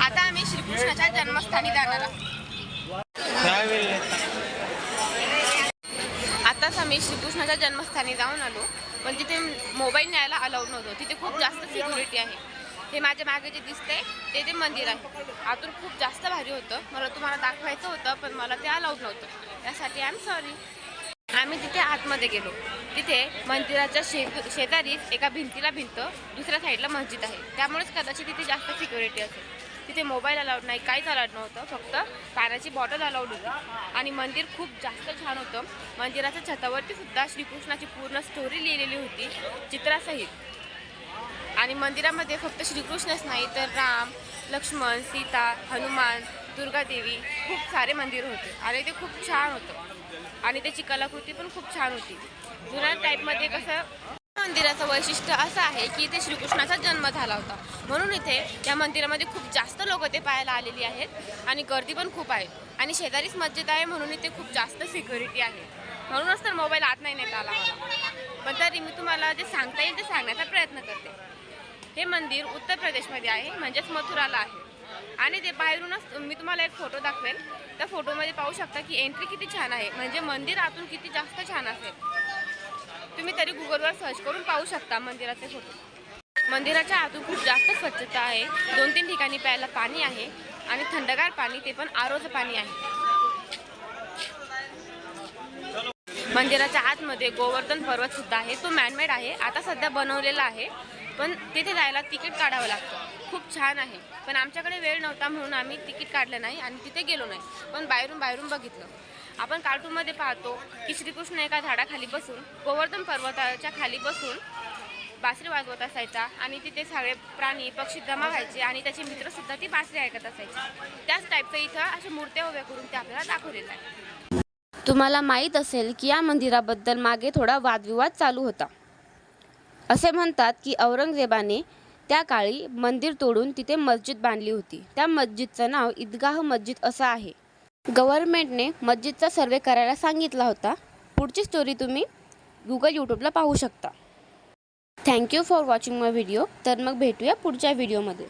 आता आम्ही श्रीकृष्णाच्या जन्मस्थानी जाणार आहोत. आताच आम्ही श्रीकृष्णाच्या जन्मस्थानी जाऊन आलो पण तिथे मोबाईल न्यायला अलाउड नव्हतं. तिथे खूप जास्त सिक्युरिटी आहे. हे माझ्या मागे जे दिसते ते ते मंदिर आहे. आतून खूप जास्त भारी होतं. मला तुम्हाला दाखवायचं होतं पण मला ते अलाउड नव्हतं. त्यासाठी आय एम सॉरी आम्ही तिथे आतमध्ये गेलो. तिथे मंदिराच्या शे शेजारीच एका भिंतीला भिंत दुसऱ्या साईडला मस्जिद आहे. त्यामुळेच कदाचित तिथे जास्त सिक्युरिटी असेल. तिथे मोबाईल अलाउड नाही काहीच अलाउड नव्हतं. फक्त पाण्याची बॉटल अलाउड होती. आणि मंदिर खूप जास्त छान होतं. मंदिराच्या छतावरती सुद्धा श्रीकृष्णाची पूर्ण स्टोरी लिहिलेली होती चित्रासहित. आणि मंदिरामध्ये फक्त श्रीकृष्णच नाही तर राम लक्ष्मण सीता हनुमान दुर्गादेवी खूप सारे मंदिर होते. आणि ते खूप छान होतं. आणि त्याची कलाकृती पण खूप छान होती. जुन्या टाईपमध्ये कसं मंदिराचं वैशिष्ट्य असं आहे की इथे श्रीकृष्णाचा जन्म झाला होता. म्हणून इथे या मंदिरामध्ये खूप जास्त लोक ते पाहायला आलेली आहेत आणि गर्दी पण खूप आहे. आणि शेजारीच मस्जिद आहे म्हणून इथे खूप जास्त सिक्युरिटी आहे. म्हणूनच तर मोबाईल आत नाही नेता आला मला. पण तरी मी तुम्हाला जे सांगता येईल ते सांगण्याचा प्रयत्न करते. हे मंदिर उत्तर प्रदेशमध्ये आहे म्हणजेच मथुराला आहे. आणि ते बाहेरूनच मी तुम्हाला एक फोटो दाखवेल. त्या फोटोमध्ये पाहू शकता की एंट्री किती छान आहे. म्हणजे मंदिर आतून किती जास्त छान असेल. तुम्ही तरी गुगलवर सर्च करून पाहू शकता मंदिराचे फोटो मंदिराच्या आतून खूप जास्त स्वच्छता आहे. दोन तीन ठिकाणी प्यायला पाणी आहे आणि थंडगार पाणी ते पण आरोचं पाणी आहे. मंदिराच्या आतमध्ये गोवर्धन पर्वत सुद्धा आहे. तो मॅनमेड आहे. आता सध्या बनवलेला आहे. पण तिथे जायला तिकीट काढावं लागतं. खूप छान आहे. पण आमच्याकडे वेळ नव्हता म्हणून आम्ही तिकीट काढलं नाही आणि तिथे गेलो नाही. पण बाहेरून बाहेरून बघितलं. आपण कार्टूनमध्ये पाहतो की श्रीकृष्ण एका झाडाखाली बसून गोवर्धन पर्वताच्या खाली बसून बासरी वाजवत असायचा आणि तिथे सगळे प्राणी पक्षी जमा व्हायचे आणि त्याचे मित्रसुद्धा ती बासरी ऐकत असायचे. त्याच टाईपचं इथं अशा मूर्त्या उभ्या करून ते आपल्याला दाखवलेलं आहे. तुम्हाला माहीत असेल की या मंदिराबद्दल मागे थोडा वादविवाद चालू होता. असे म्हणतात की औरंगजेबाने त्या काळी मंदिर तोडून तिथे मस्जिद बांधली होती. त्या मस्जिदचं नाव ईदगाह मस्जिद असं आहे. गव्हर्नमेंटने मस्जिदचा सर्वे करायला सांगितला होता. पुढची स्टोरी तुम्ही गुगल यूट्यूबला पाहू शकता. Thank you for watching my video तर मग भेटूया पुढच्या व्हिडिओमध्ये